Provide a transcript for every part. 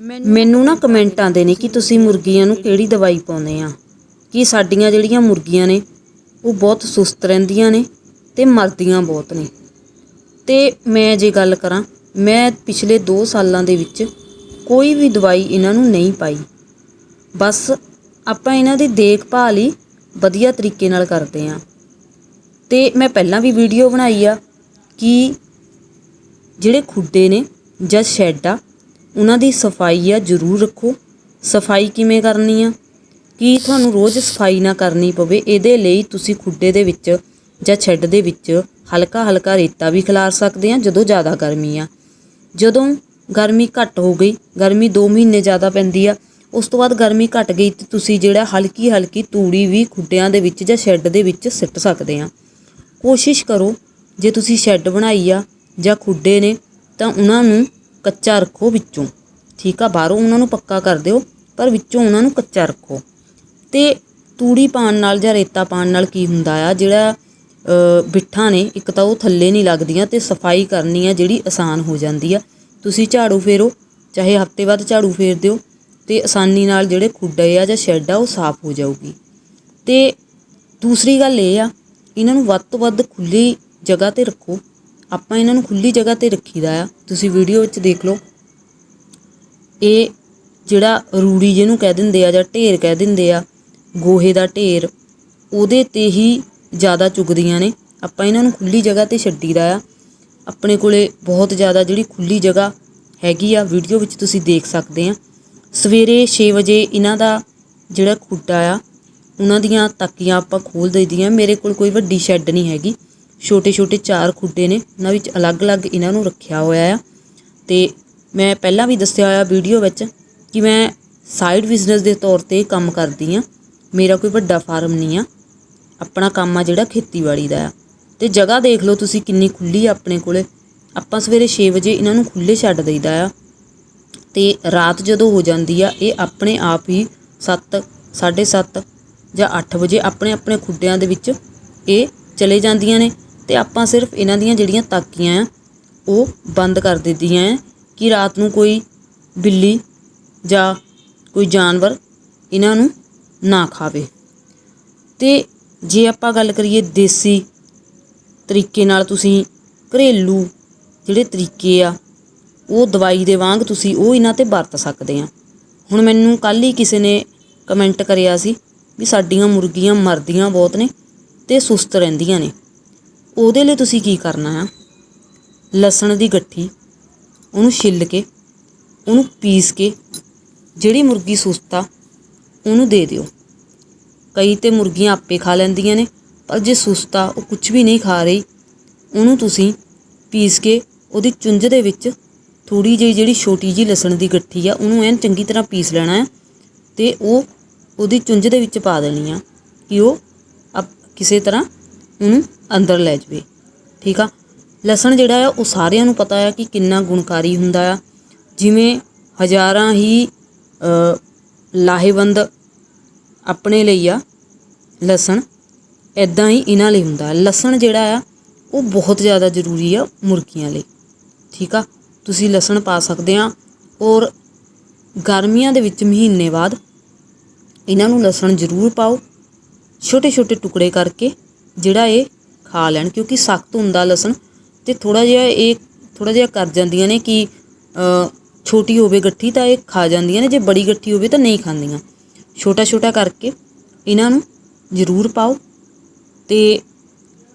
ਮੈਨੂੰ ਨਾ ਕਮੈਂਟ ਆਉਂਦੇ ਨੇ ਕਿ ਤੁਸੀਂ ਮੁਰਗੀਆਂ ਨੂੰ ਕਿਹੜੀ ਦਵਾਈ ਪਾਉਂਦੇ ਆ? ਕਿ ਸਾਡੀਆਂ ਜਿਹੜੀਆਂ ਮੁਰਗੀਆਂ ਨੇ, ਉਹ ਬਹੁਤ ਸੁਸਤ ਰਹਿੰਦੀਆਂ ਨੇ ਤੇ ਮਰਦੀਆਂ ਬਹੁਤ ਨੇ। ਤੇ ਮੈਂ ਜੇ ਗੱਲ ਕਰਾਂ, ਮੈਂ ਪਿਛਲੇ 2 ਸਾਲਾਂ ਦੇ ਵਿੱਚ ਕੋਈ ਵੀ ਦਵਾਈ ਇਹਨਾਂ ਨੂੰ ਨਹੀਂ ਪਾਈ। ਬਸ ਆਪਾਂ ਇਹਨਾਂ ਦੀ ਦੇਖਭਾਲ ਹੀ ਵਧੀਆ ਤਰੀਕੇ ਨਾਲ ਕਰਦੇ ਆ। ਤੇ ਮੈਂ ਪਹਿਲਾਂ ਵੀ ਵੀਡੀਓ ਬਣਾਈ ਆ ਕਿ ਜਿਹੜੇ ਖੁੱਡੇ ਨੇ ਜਾਂ ਸ਼ੈੱਡ ਆ ਉਹਨਾਂ ਦੀ ਸਫ਼ਾਈ ਆ, ਜ਼ਰੂਰ ਰੱਖੋ। ਸਫ਼ਾਈ ਕਿਵੇਂ ਕਰਨੀ ਆ? ਕੀ ਤੁਹਾਨੂੰ ਰੋਜ਼ ਸਫ਼ਾਈ ਨਾ ਕਰਨੀ ਪਵੇ, ਇਹਦੇ ਲਈ ਤੁਸੀਂ ਖੁੱਡੇ ਦੇ ਵਿੱਚ ਜਾਂ ਸ਼ੈੱਡ ਦੇ ਵਿੱਚ ਹਲਕਾ ਹਲਕਾ ਰੇਤਾ ਵੀ ਖਿਲਾਰ ਸਕਦੇ ਆ, ਜਦੋਂ ਜ਼ਿਆਦਾ ਗਰਮੀ ਆ। ਜਦੋਂ ਗਰਮੀ ਘੱਟ ਹੋ ਗਈ, ਗਰਮੀ 2 ਮਹੀਨੇ ਜ਼ਿਆਦਾ ਪੈਂਦੀ ਆ, ਉਸ ਤੋਂ ਬਾਅਦ ਗਰਮੀ ਘਟ ਗਈ ਤੇ ਤੁਸੀਂ ਜਿਹੜਾ ਹਲਕੀ ਹਲਕੀ ਤੂੜੀ ਵੀ ਖੁੱਡਿਆਂ ਦੇ ਵਿੱਚ ਜਾਂ ਸ਼ੈੱਡ ਦੇ ਵਿੱਚ ਸਿੱਟ ਸਕਦੇ ਆ। ਕੋਸ਼ਿਸ਼ ਕਰੋ, ਜੇ ਤੁਸੀਂ ਸ਼ੈੱਡ ਬਣਾਈ ਆ ਜਾਂ ਖੁੱਡੇ ਨੇ, ਤਾਂ ਉਹਨਾਂ ਨੂੰ ਕੱਚਾ ਰੱਖੋ ਵਿੱਚੋਂ। ਠੀਕ ਆ? ਬਾਹਰੋਂ ਉਹਨਾਂ ਨੂੰ ਪੱਕਾ ਕਰ ਦਿਓ, ਪਰ ਵਿੱਚੋਂ ਉਹਨਾਂ ਨੂੰ ਕੱਚਾ ਰੱਖੋ। ਤੇ ਤੂੜੀ ਪਾਣ ਨਾਲ ਜਾਂ ਰੇਤਾ ਪਾਣ ਨਾਲ ਕੀ ਹੁੰਦਾ ਆ? ਜਿਹੜਾ ਬਿੱਠਾਂ ਨੇ, ਇੱਕ ਤਾਂ ਉਹ ਥੱਲੇ ਨਹੀਂ ਲੱਗਦੀਆਂ ਤੇ ਸਫ਼ਾਈ ਕਰਨੀ ਆ ਜਿਹੜੀ ਆਸਾਨ ਹੋ ਜਾਂਦੀ ਆ। ਤੁਸੀਂ ਝਾੜੂ ਫੇਰੋ, ਚਾਹੇ ਹਫ਼ਤੇ ਬਾਅਦ ਝਾੜੂ ਫੇਰ ਦਿਓ, ਤੇ ਆਸਾਨੀ ਨਾਲ ਜਿਹੜੇ ਖੁੱਡੇ ਆ ਜਾਂ ਸ਼ੈੱਡ ਆ ਉਹ ਸਾਫ਼ ਹੋ ਜਾਊਗੀ। ਤੇ ਦੂਸਰੀ ਗੱਲ ਇਹ ਆ, ਇਹਨਾਂ ਨੂੰ ਵੱਧ ਤੋਂ ਵੱਧ ਖੁੱਲੀ ਜਗ੍ਹਾ ਤੇ ਰੱਖੋ। ਆਪਾਂ ਇਹਨਾਂ ਨੂੰ ਖੁੱਲੀ ਜਗ੍ਹਾ ਤੇ ਰੱਖੀਦਾ ਆ। ਤੁਸੀਂ ਵੀਡੀਓ ਵਿੱਚ ਦੇਖ ਲਓ। ਇਹ ਜਿਹੜਾ ਰੂੜੀ ਜਿਹਨੂੰ ਕਹਿ ਦਿੰਦੇ ਆ ਜਾਂ ਢੇਰ ਕਹਿ ਦਿੰਦੇ ਆ, ਗੋਹੇ ਦਾ ਢੇਰ, ਉਹਦੇ ਤੇ ਹੀ ਜ਼ਿਆਦਾ ਚੁਗਦੀਆਂ ਨੇ। ਆਪਾਂ ਇਹਨਾਂ ਨੂੰ ਖੁੱਲੀ ਜਗ੍ਹਾ ਤੇ ਛੱਡੀਦਾ ਆ। ਆਪਣੇ ਕੋਲੇ ਬਹੁਤ ਜ਼ਿਆਦਾ ਜਿਹੜੀ ਖੁੱਲੀ ਜਗ੍ਹਾ ਹੈਗੀ ਆ, ਵੀਡੀਓ ਵਿੱਚ ਤੁਸੀਂ ਦੇਖ ਸਕਦੇ ਆ। ਸਵੇਰੇ 6 ਵਜੇ ਇਹਨਾਂ ਦਾ ਜਿਹੜਾ ਖੁੱਡਾ ਆ, ਉਹਨਾਂ ਦੀਆਂ ਤੱਕੀਆਂ ਆਪਾਂ ਖੋਲ ਦਈਦੀਆਂ। ਮੇਰੇ ਕੋਲ ਕੋਈ ਵੱਡੀ ਸ਼ੈੱਡ ਨਹੀਂ ਹੈਗੀ। ਛੋਟੇ ਛੋਟੇ ਚਾਰ ਖੁੱਡੇ ਨੇ, ਉਹਨਾਂ ਵਿੱਚ ਅਲੱਗ-ਅਲੱਗ ਇਹਨਾਂ ਨੂੰ ਰੱਖਿਆ ਹੋਇਆ ਆ। ਤੇ ਮੈਂ ਪਹਿਲਾਂ ਵੀ ਦੱਸਿਆ ਹੋਇਆ ਵੀਡੀਓ ਵਿੱਚ ਕਿ ਮੈਂ ਸਾਈਡ ਬਿਜ਼ਨਸ ਦੇ ਤੌਰ ਤੇ ਕੰਮ ਕਰਦੀ ਆ ਮੇਰਾ ਕੋਈ ਵੱਡਾ ਫਾਰਮ ਨਹੀਂ ਆ। ਆਪਣਾ ਕੰਮ ਆ ਜਿਹੜਾ ਖੇਤੀਬਾੜੀ ਦਾ ਆ। ਤੇ ਜਗ੍ਹਾ ਦੇਖ ਲਓ ਤੁਸੀਂ ਕਿੰਨੀ ਖੁੱਲੀ ਆ ਆਪਣੇ ਕੋਲੇ। ਆਪਾਂ ਸਵੇਰੇ 6 ਵਜੇ ਇਹਨਾਂ ਨੂੰ ਖੁੱਲੇ ਛੱਡ ਦਈਦਾ ਆ। ਤੇ ਰਾਤ ਜਦੋਂ ਹੋ ਜਾਂਦੀ ਆ, ਇਹ ਆਪਣੇ ਆਪ ਹੀ 7 7:30 ਜਾਂ 8 ਵਜੇ ਆਪਣੇ ਆਪਣੇ ਖੁੱਡਿਆਂ ਦੇ ਵਿੱਚ ਇਹ ਚਲੇ ਜਾਂਦੀਆਂ ਨੇ। ਤੇ ਆਪਾਂ ਸਿਰਫ ਇਹਨਾਂ ਦੀਆਂ ਜਿਹੜੀਆਂ ਤਾਕੀਆਂ ਆ, ਉਹ ਬੰਦ ਕਰ ਦਿੰਦੀਆਂ ਆ ਕਿ ਰਾਤ ਨੂੰ ਕੋਈ ਬਿੱਲੀ ਜਾਂ ਕੋਈ ਜਾਨਵਰ ਇਹਨਾਂ ਨੂੰ ਨਾ ਖਾਵੇ। ਤੇ ਜੇ ਆਪਾਂ ਗੱਲ ਕਰੀਏ ਦੇਸੀ ਤਰੀਕੇ ਨਾਲ ਤੁਸੀਂ ਘਰੇਲੂ ਜਿਹੜੇ ਤਰੀਕੇ ਆ, ਉਹ ਦਵਾਈ ਦੇ ਵਾਂਗ ਤੁਸੀਂ ਉਹ ਇਹਨਾਂ ਤੇ ਵਰਤ ਸਕਦੇ ਆ। ਹੁਣ ਮੈਨੂੰ ਕੱਲ ਹੀ ਕਿਸੇ ਨੇ ਕਮੈਂਟ ਕਰਿਆ ਸੀ ਵੀ ਸਾਡੀਆਂ ਮੁਰਗੀਆਂ ਮਰਦੀਆਂ ਬਹੁਤ ਨੇ ਤੇ ਸੁਸਤ ਰਹਿੰਦੀਆਂ ਨੇ। ਉਹਦੇ ਲਈ ਤੁਸੀਂ ਕੀ ਕਰਨਾ ਆ ਲਸਣ ਦੀ ਗੱਠੀ, ਉਹਨੂੰ ਛਿੱਲ ਕੇ, ਉਹਨੂੰ ਪੀਸ ਕੇ, ਜਿਹੜੀ ਮੁਰਗੀ ਸੁਸਤਾ, ਉਹਨੂੰ ਦੇ ਦਿਓ। ਕਈ ਤੇ ਮੁਰਗੀਆਂ ਆਪੇ ਖਾ ਲੈਂਦੀਆਂ ਨੇ, ਪਰ ਜੇ ਸੁਸਤਾ ਉਹ ਕੁਝ ਵੀ ਨਹੀਂ ਖਾ ਰਹੀ, ਉਹਨੂੰ ਤੁਸੀਂ ਪੀਸ ਕੇ ਉਹਦੀ ਚੁੰਝ ਦੇ ਵਿੱਚ ਥੋੜੀ ਜਿਹੀ ਜਿਹੜੀ ਛੋਟੀ ਜੀ ਲਸਣ ਦੀ ਗੱਠੀ ਆ, ਉਹਨੂੰ ਐਨ ਚੰਗੀ ਤਰ੍ਹਾਂ ਪੀਸ ਲੈਣਾ ਹੈ ਤੇ ਉਹ ਉਹਦੀ ਚੁੰਝ ਦੇ ਵਿੱਚ ਪਾ ਦੇਣੀ ਆ ਕਿ ਉਹ ਅਪ, ਕਿਸੇ ਤਰ੍ਹਾਂ ਉਹਨੂੰ ਅੰਦਰ ਲੈ ਜਾਵੇ। ਠੀਕ ਆ? ਲਸਣ ਜਿਹੜਾ ਆ, ਉਹ ਸਾਰਿਆਂ ਨੂੰ ਪਤਾ ਆ ਕਿ ਕਿੰਨਾ ਗੁਣਕਾਰੀ ਹੁੰਦਾ ਆ। ਜਿਵੇਂ ਹਜ਼ਾਰਾਂ ਹੀ ਲਾਹੇਵੰਦ ਆਪਣੇ ਲਈ ਆ ਲਸਣ ਇਦਾਂ ਹੀ ਇਹਨਾਂ ਲਈ ਹੁੰਦਾ। ਲਸਣ ਜਿਹੜਾ ਆ, ਉਹ ਬਹੁਤ ਜ਼ਿਆਦਾ ਜ਼ਰੂਰੀ ਆ ਮੁਰਗੀਆਂ ਲਈ। ਠੀਕ ਆ? ਤੁਸੀਂ ਲਸਣ ਪਾ ਸਕਦੇ ਆ ਔਰ ਗਰਮੀਆਂ ਦੇ ਵਿੱਚ ਮਹੀਨੇ ਬਾਅਦ ਇਹਨਾਂ ਨੂੰ ਲਸਣ ਜ਼ਰੂਰ ਪਾਓ। ਛੋਟੇ ਛੋਟੇ ਟੁਕੜੇ ਕਰਕੇ ਜਿਹੜਾ ਇਹ ਖਾ ਲੈਣ, ਕਿਉਂਕਿ ਸਖਤ ਹੁੰਦਾ ਲਸਣ ਤੇ ਥੋੜਾ ਜਿਹਾ ਇਹ ਥੋੜਾ ਜਿਹਾ ਕਰ ਜਾਂਦੀਆਂ ਨੇ ਕਿ ਛੋਟੀ ਹੋਵੇ ਗੱਠੀ ਤਾਂ ਇਹ ਖਾ ਜਾਂਦੀਆਂ ਨੇ, ਜੇ ਬੜੀ ਗੱਠੀ ਹੋਵੇ ਤਾਂ ਨਹੀਂ ਖਾਂਦੀਆਂ। ਛੋਟਾ ਛੋਟਾ ਕਰਕੇ ਇਹਨਾਂ ਨੂੰ ਜ਼ਰੂਰ ਪਾਓ ਤੇ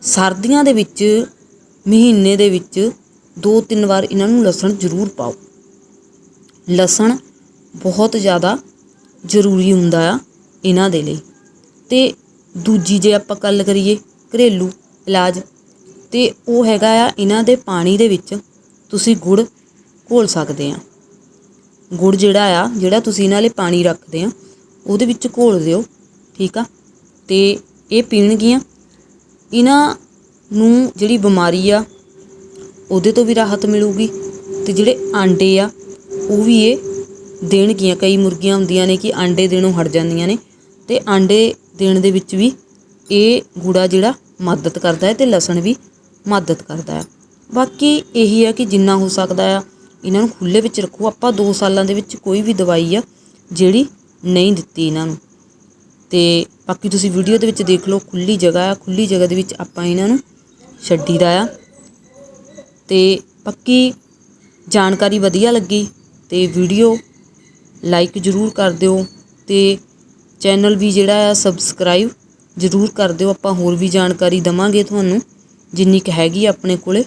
ਸਰਦੀਆਂ ਦੇ ਵਿੱਚ, ਮਹੀਨੇ ਦੇ ਵਿੱਚ ਦੋ ਤਿੰਨ ਵਾਰ ਇਹਨਾਂ ਨੂੰ ਲਸਣ ਜ਼ਰੂਰ ਪਾਓ। ਲਸਣ ਬਹੁਤ ਜ਼ਿਆਦਾ ਜ਼ਰੂਰੀ ਹੁੰਦਾ ਆ ਇਹਨਾਂ ਦੇ ਲਈ। ਤੇ ਦੂਜੀ ਜੇ ਆਪਾਂ ਗੱਲ ਕਰੀਏ ਘਰੇਲੂ ਇਲਾਜ। ਤੇ ਉਹ ਹੈਗਾ ਆ, ਇਹਨਾਂ ਦੇ ਪਾਣੀ ਦੇ ਵਿੱਚ ਤੁਸੀਂ ਗੁੜ ਘੋਲ ਸਕਦੇ ਆ। ਗੁੜ ਜਿਹੜਾ ਆ, ਜਿਹੜਾ ਤੁਸੀਂ ਇਹਨਾਂ ਲਈ ਪਾਣੀ ਰੱਖਦੇ ਆ, ਉਹਦੇ ਵਿੱਚ ਘੋਲ ਦਿਓ, ਠੀਕ ਆ? ਤੇ ਇਹ ਪੀਣਗੀਆਂ। ਇਹਨਾਂ ਨੂੰ ਜਿਹੜੀ ਬਿਮਾਰੀ ਆ, ਉਹਦੇ ਤੋਂ ਵੀ ਰਾਹਤ ਮਿਲੂਗੀ। ਤੇ ਜਿਹੜੇ ਆਂਡੇ ਆ, ਉਹ ਵੀ ਇਹ ਦੇਣਗੀਆਂ। ਕਈ ਮੁਰਗੀਆਂ ਹੁੰਦੀਆਂ ਨੇ ਕਿ ਆਂਡੇ ਦੇਣੋਂ ਹਟ ਜਾਂਦੀਆਂ ਨੇ। ਤੇ ਆਂਡੇ ਦੇਣ ਦੇ ਵਿੱਚ ਵੀ ਇਹ ਗੂੜਾ ਜਿਹੜਾ ਮਦਦ ਕਰਦਾ ਹੈ ਤੇ ਲਸਣ ਵੀ ਮਦਦ ਕਰਦਾ ਹੈ। ਬਾਕੀ ਇਹੀ ਹੈ ਕਿ ਜਿੰਨਾ ਹੋ ਸਕਦਾ ਆ, ਇਹਨਾਂ ਨੂੰ ਖੁੱਲੇ ਵਿੱਚ ਰੱਖੋ। ਆਪਾਂ 2 ਸਾਲਾਂ ਦੇ ਵਿੱਚ ਕੋਈ ਵੀ ਦਵਾਈ ਆ, ਜਿਹੜੀ ਨਹੀਂ ਦਿੱਤੀ ਇਹਨਾਂ ਨੂੰ। ਤੇ ਬਾਕੀ ਤੁਸੀਂ ਵੀਡੀਓ ਦੇ ਵਿੱਚ ਦੇਖ ਲਓ ਖੁੱਲੀ ਜਗ੍ਹਾ ਆ ਖੁੱਲੀ ਜਗ੍ਹਾ ਦੇ ਵਿੱਚ ਆਪਾਂ ਇਹਨਾਂ ਨੂੰ ਛੱਡੀਦਾ ਆ। ਤੇ ਪੱਕੀ ਜਾਣਕਾਰੀ ਵਧੀਆ ਲੱਗੀ ਤੇ ਵੀਡੀਓ ਲਾਈਕ ਜ਼ਰੂਰ ਕਰ ਦਿਓ ਤੇ ਚੈਨਲ ਵੀ ਜਿਹੜਾ ਆ ਸਬਸਕ੍ਰਾਈਬ ਜ਼ਰੂਰ ਕਰ ਦਿਓ ਆਪਾਂ ਹੋਰ ਵੀ ਜਾਣਕਾਰੀ ਦੇਵਾਂਗੇ ਤੁਹਾਨੂੰ ਜਿੰਨੀ ਕੁ ਹੈਗੀ ਆਪਣੇ ਕੋਲ।